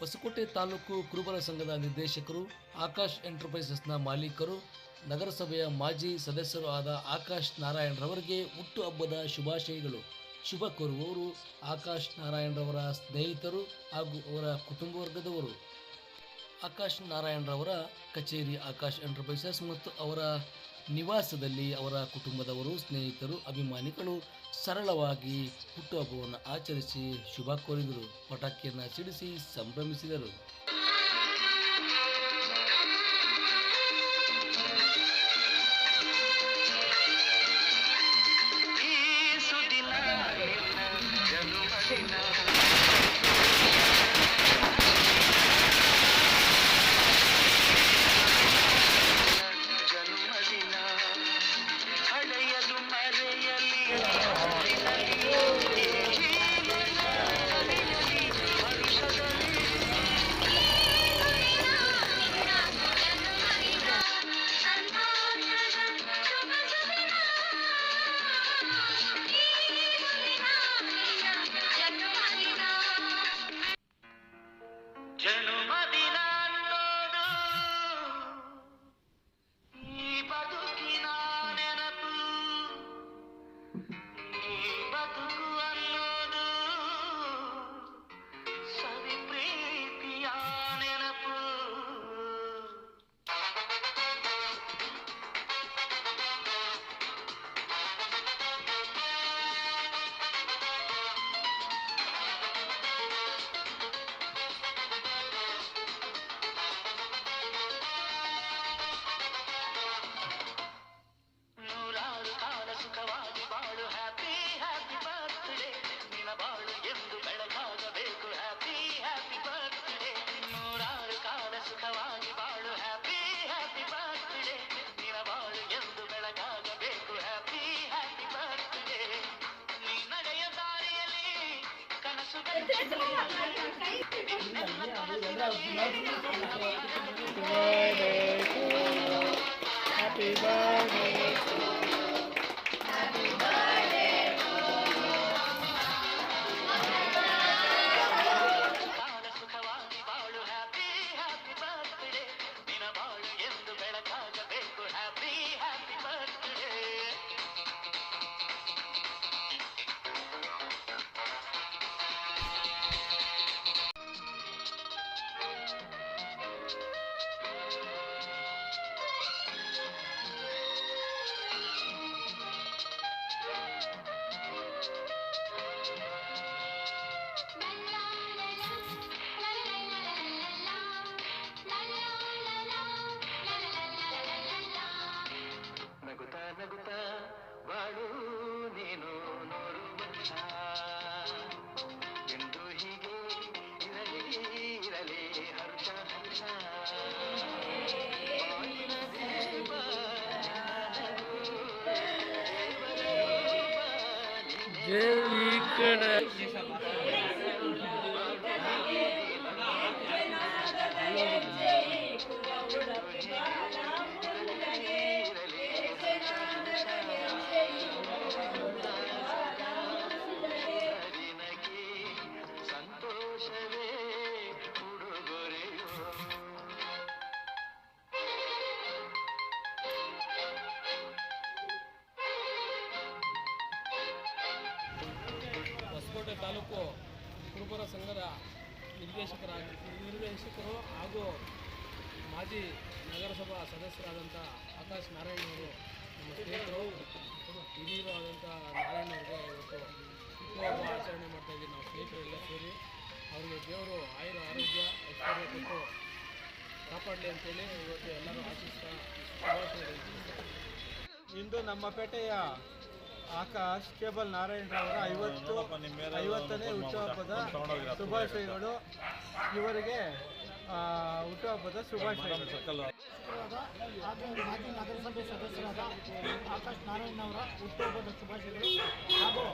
ಹೊಸಕೋಟೆ ತಾಲೂಕು ಕುರುಬರ ಸಂಘದ ನಿರ್ದೇಶಕರು, ಆಕಾಶ್ ಎಂಟರ್ಪ್ರೈಸಸ್ನ ಮಾಲೀಕರು, ನಗರಸಭೆಯ ಮಾಜಿ ಸದಸ್ಯರು ಆದ ಆಕಾಶ್ ನಾರಾಯಣರವರಿಗೆ ಹುಟ್ಟುಹಬ್ಬದ ಶುಭಾಶಯಗಳು. ಶುಭ ಕೋರುವವರು ಆಕಾಶ್ ನಾರಾಯಣರವರ ಸ್ನೇಹಿತರು ಹಾಗೂ ಅವರ ಕುಟುಂಬ ವರ್ಗದವರು. ಆಕಾಶ್ ನಾರಾಯಣರವರ ಕಚೇರಿ ಆಕಾಶ್ ಎಂಟರ್ಪ್ರೈಸಸ್ ಮತ್ತು ಅವರ ನಿವಾಸದಲ್ಲಿ ಅವರ ಕುಟುಂಬದವರು, ಸ್ನೇಹಿತರು, ಅಭಿಮಾನಿಗಳು ಸರಳವಾಗಿ ಹುಟ್ಟುಹಬ್ಬವನ್ನು ಆಚರಿಸಿ ಶುಭ ಕೋರಿದರು. ಪಟಾಕಿಯನ್ನು ಸಿಡಿಸಿ ಸಂಭ್ರಮಿಸಿದರು. Happy birthday. ನೀನೇ. ತಾಲೂಕು ಕುರುಬರ ಸಂಘದ ನಿರ್ದೇಶಕರಾಗಿ ನಿರ್ದೇಶಕರು ಹಾಗೂ ಮಾಜಿ ನಗರಸಭಾ ಸದಸ್ಯರಾದಂಥ ಆಕಾಶ್ ನಾರಾಯಣವರು ನಮ್ಮ ಸ್ನೇಹಿತರು, ಹಿರಿಯರು ಆದಂಥ ನಾರಾಯಣವ್ರಿಗೆ ಇವತ್ತು ಹುಟ್ಟುಹಬ್ಬ ಆಚರಣೆ ಮಾಡ್ತಾ ಇದ್ದೀವಿ ನಾವು ಸ್ನೇಹಿತರೆಲ್ಲ ಸೇರಿ ಅವರಿಗೆ ದೇವರು ಆಯುರ ಆರೋಗ್ಯ, ಐಶ್ವರ್ಯ ಕೊಟ್ಟು ಕಾಪಾಡಲಿ ಅಂತೇಳಿ ಇವತ್ತು ಎಲ್ಲರೂ ಆಶಿಸ್ತಾ. ಇಂದು ನಮ್ಮ ಪೇಟೆಯ ಆಕಾಶ್ ಕೇಬಲ್ ನಾರಾಯಣರವರ ಐವತ್ತು ಐವತ್ತನೇ ಹುಟ್ಟುಹಬ್ಬದ ಶುಭಾಶಯಗಳು. ಇವರಿಗೆ ಆ, ಹುಟ್ಟುಹಬ್ಬದ ಶುಭಾಶಯಗಳು. ಮಾಜಿ ನಗರಸಭೆ ಸದಸ್ಯರಾದ ಆಕಾಶ್ ನಾರಾಯಣ್ ಅವರ ಹುಟ್ಟುಹಬ್ಬದ ಶುಭಾಶಯಗಳು. ಹಾಗೂ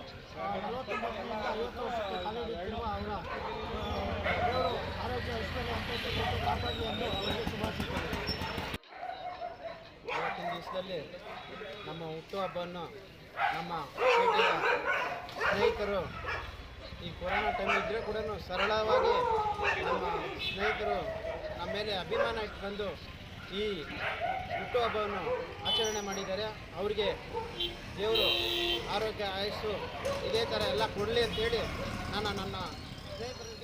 ನಲವತ್ತೊಂಬತ್ತರಿಂದ ಐವತ್ತು ವರ್ಷಕ್ಕೆ ಕಾಲಿಡುತ್ತಿರುವ ಅವರ ದೇವರು ಆರೋಗ್ಯ ಐಶ್ವರ್ಯ ಅಂತ ಕಾಪಾಡಲಿ ಎಂದು ಅವರಿಗೆ ಶುಭಾಶಯಗಳು. ಇವತ್ತಿನ ದಿವಸದಲ್ಲಿ ನಮ್ಮ ಹುಟ್ಟುಹಬ್ಬವನ್ನು ನಮ್ಮ ಸ್ನೇಹಿತರು, ಈ ಕೊರೋನಾ ಟೈಮ್ ಇದ್ದರೆ ಕೂಡ ಸರಳವಾಗಿ ನಮ್ಮ ಸ್ನೇಹಿತರು ನಮ್ಮ ಮೇಲೆ ಅಭಿಮಾನ ಇಟ್ಕೊಂಡು ಈ ಹುಟ್ಟುಹಬ್ಬವನ್ನು ಆಚರಣೆ ಮಾಡಿದ್ದಾರೆ. ಅವರಿಗೆ ದೇವರು ಆರೋಗ್ಯ ಆಯಸ್ಸು ಇದೇ ಥರ ಎಲ್ಲ ಕೊಡಲಿ ಅಂತೇಳಿ ನಾನು ನನ್ನ ಸ್ನೇಹಿತರಲ್ಲಿ